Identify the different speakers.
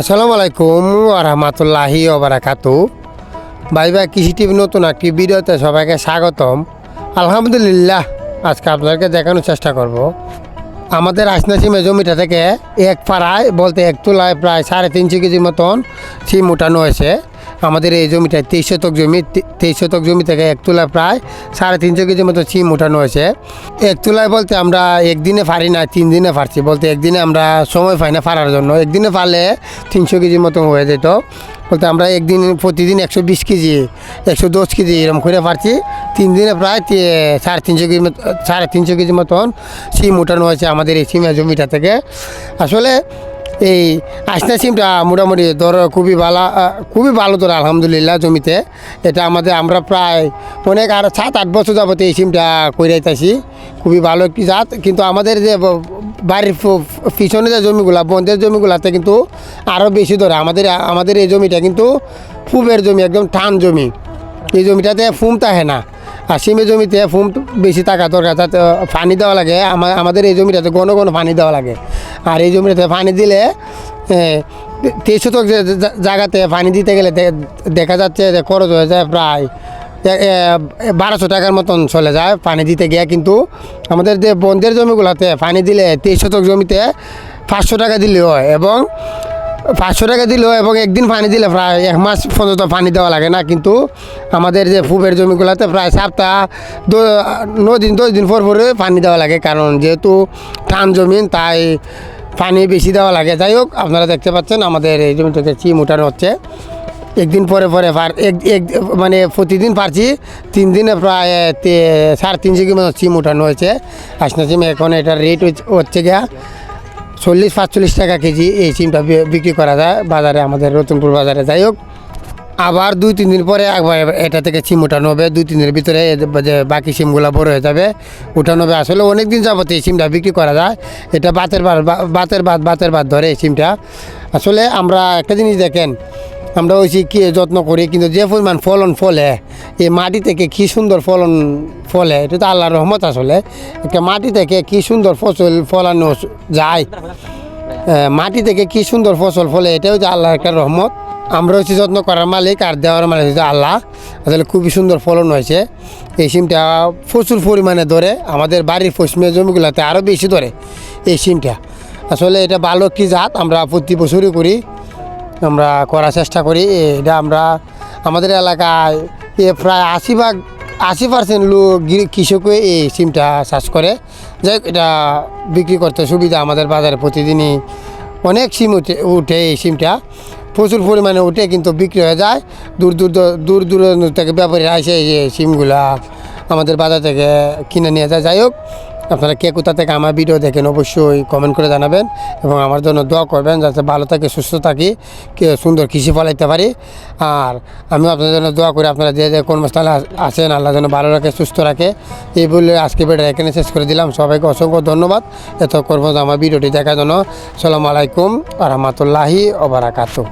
Speaker 1: আসসালামু আলাইকুম আরহামাতুল্লাহি ওবরাকাতু ভাই ভাই কৃষি টিভি নতুন একটি ভিডিওতে সবাইকে স্বাগতম আলহামদুলিল্লাহ আজকে আপনাদেরকে দেখানোর চেষ্টা করব। আমাদের আসনা সিমে জমিটা থেকে এক পাড়ায় বলতে এক তুলায় প্রায় সাড়ে তিনশো কেজি মতন সিম উঠানো হয়েছে। আমাদের এই জমিটায় তেইশ শতক জমি তেইশ শতক জমি থেকে এক তোলায় প্রায় সাড়ে তিনশো কেজি মতো সিম উঠানো হয়েছে। এক তোলায় বলতে আমরা একদিনে পারি না, তিন দিনে পারছি বলতে একদিনে আমরা সময় পাই না পারার জন্য। একদিনে পারলে তিনশো কেজি মতো হয়ে যেত। বলতে আমরা একদিন, প্রতিদিন একশো বিশ কেজি, একশো দশ কেজি এরকম করে পারছি তিন দিনে প্রায় সাড়ে তিনশো কেজি মতো- সাড়ে তিনশো কেজি মতন সিম উঠানো হয়েছে আমাদের এই সিমের জমিটা থেকে। আসলে এই আসনা সিমটা মোটামুটি ধর খুবই ভালো খুবই ভালো ধর, আলহামদুলিল্লাহ জমিতে। এটা আমাদের আমরা প্রায় অনেক আর সাত, আট বছর যাবত এই সিমটা কইরাইতেছি। খুবই ভালো একটি জাত, কিন্তু আমাদের যে বাড়ির পিছনে যে জমিগুলা, বন্ধের জমিগুলাতে কিন্তু আরও বেশি ধরে, আমাদের আমাদের এই জমিটা কিন্তু ফুবের জমি, একদম টান জমি। এই জমিটাতে ফুম থাকে না। আর সিমের জমিতে ফুম বেশি থাকা দরকার, তাতে পানি দেওয়া লাগে। আমা- আমাদের এই জমিটাতে ঘন ঘন পানি দেওয়া লাগে। আর এই জমিতে পানি দিলে তেইশ শতক জায়গাতে পানি দিতে গেলে দেখা যাচ্ছে যে খরচ হয়ে যায় প্রায় বারোশো টাকার মতন চলে যায় পানি দিতে গিয়ে। কিন্তু আমাদের যে বন্ধের জমিগুলোতে পানি দিলে তেইশ শতক জমিতে পাঁচশো টাকা দিলে হয় এবং পাঁচশো টাকা দিল এবং একদিন পানি দিলে প্রায় এক মাস পর্যন্ত পানি দেওয়া লাগে না। কিন্তু আমাদের যে ফুবের জমিগুলোতে প্রায় দু- ন দিন, দশ দিন পর পরে পানি দেওয়া লাগে। কারণ যেহেতু টান জমিন তাই পানি বেশি দেওয়া লাগে। যাই হোক, আপনারা দেখতে পাচ্ছেন আমাদের এই জমিটাতে চিম উঠানো হচ্ছে। একদিন পরে পরে এক এক মানে প্রতিদিন পারছি, তিন দিনে প্রায় সাড়ে তিনশো কি মতো চিম উঠানো হয়েছে। আসনা চিম এখন এটার রেট হচ্ছে গিয়া চল্লিশ, পাঁচচল্লিশ টাকা কেজি এই সিমটা বিক্রি করা যায় বাজারে, আমাদের রতনপুর বাজারে। যাই হোক, আবার দুই, তিন দিন পরে একবার এটা থেকে সিম উঠানো হবে। দুই, তিন দিনের ভিতরে যে বাকি সিমগুলো বড় হয়ে যাবে, উঠানো হবে। আসলে অনেক দিন যাবত এই সিমটা বিক্রি করা যায়। এটা বাতের বাদ বাতের বাদ বাতের বাদ ধরে এই সিমটা। আসলে আমরা একটা জিনিস দেখেন আমরা ওই কি যত্ন করি, কিন্তু যে পরিমাণ ফলন ফলে, এই মাটি থেকে কী সুন্দর ফলন ফলে, এটা তো আল্লাহর রহমত আসলে, একটা মাটি থেকে কী সুন্দর ফসল ফলানো যায় মাটি থেকে কি সুন্দর ফসল ফলে, এটাও হচ্ছে আল্লাহর একটা রহমত। আমরা হচ্ছে যত্ন করার মালিক, আর দেওয়ার মালিক হচ্ছে আল্লাহ। আসলে খুবই সুন্দর ফলন হয়েছে। এই সিমটা প্রচুর পরিমাণে ধরে, আমাদের বাড়ির পশ্চিমের জমিগুলোতে আরও বেশি ধরে, এই সিমটা। আসলে এটা ভালো একটি জাত, আমরা প্রতি বছরই করি। আমরা করার চেষ্টা করি। এটা আমরা আমাদের এলাকায় এ প্রায় আশি ভাগ, আশি পার্সেন্ট লোক কৃষকই এই সিমটা চাষ করে। যাই এটা বিক্রি করতে সুবিধা আমাদের বাজারে প্রতিদিনই অনেক সিম উঠে উঠে এই সিমটা। প্রচুর পরিমাণে উঠে কিন্তু বিক্রি হয়ে যায়। দূর দূর দূর দূরান্ত থেকে ব্যাপারীরা আসে এই সিমগুলা আমাদের বাজার থেকে কিনে নিয়ে যায়। যাই হোক আপনারা কে কোথা থেকে আমার ভিডিও দেখেন অবশ্যই কমেন্ট করে জানাবেন এবং আমার জন্য দোয়া করবেন যাতে ভালো থাকি, সুস্থ থাকি সুন্দর কৃষি ফলাইতে পারি। আর আমিও আপনাদের জন্য দোয়া করি আপনারা যে যে কর্মস্থলে আসেন আল্লাহ যেন ভালো রাখে, সুস্থ রাখে। এই বলে আজকে ভিডিও এখানে শেষ করে দিলাম। সবাইকে অসংখ্য ধন্যবাদ। এত করব আমার ভিডিওটি দেখার জন্য। সালামু আলাইকুম রহমতুল্লাহি ওবরাকাতু